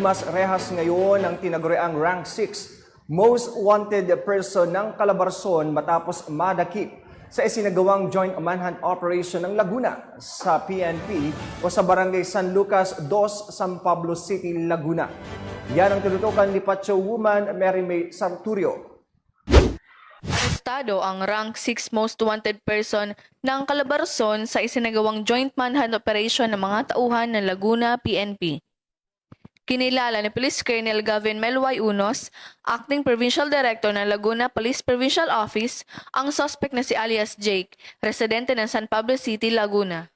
Dimas Rehas ngayon ang tinaguriang rank 6 most wanted person ng Calabarzon matapos madakip sa isinagawang joint manhunt operation ng Laguna sa PNP o sa Barangay San Lucas 2, San Pablo City, Laguna. Yan ang tinutukan ni Pacho Woman Mary May Sarturio. Arestado ang rank 6 most wanted person ng Calabarzon sa isinagawang joint manhunt operation ng mga tauhan ng Laguna PNP. Kinilala ni Police Colonel Gavin Melway Unos, Acting Provincial Director ng Laguna Police Provincial Office, ang suspect na si alias Jake, residente ng San Pablo City, Laguna.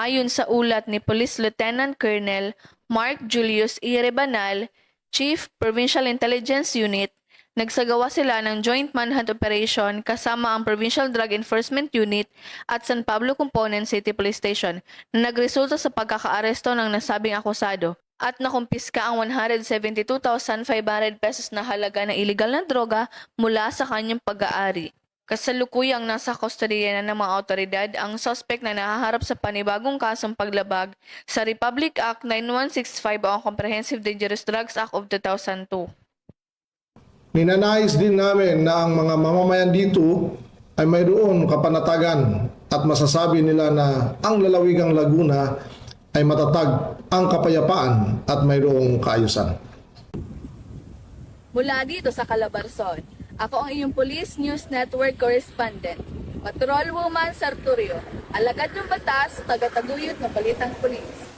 Ayon sa ulat ni Police Lieutenant Colonel Mark Julius Irebanal, Chief Provincial Intelligence Unit, nagsagawa sila ng joint manhunt operation kasama ang Provincial Drug Enforcement Unit at San Pablo Component City Police Station na nagresulta sa pagkakaaresto ng nasabing akusado at nakumpiska ang 172,500 pesos na halaga ng illegal na droga mula sa kanyang pag-aari. Kasalukuyang nasa kustodiya na ng mga otoridad ang suspect na nahaharap sa panibagong kasong paglabag sa Republic Act 9165 o ang Comprehensive Dangerous Drugs Act of 2002. Ninanais din namin na ang mga mamamayan dito ay mayroon kapanatagan at masasabi nila na ang lalawigang Laguna ay matatag ang kapayapaan at mayroong kaayusan. Mula dito sa Calabarzon, ako ang iyong Police News Network correspondent, Patrol Woman Sarturio, alagad ng batas, tagataguyod ng Balitang Police.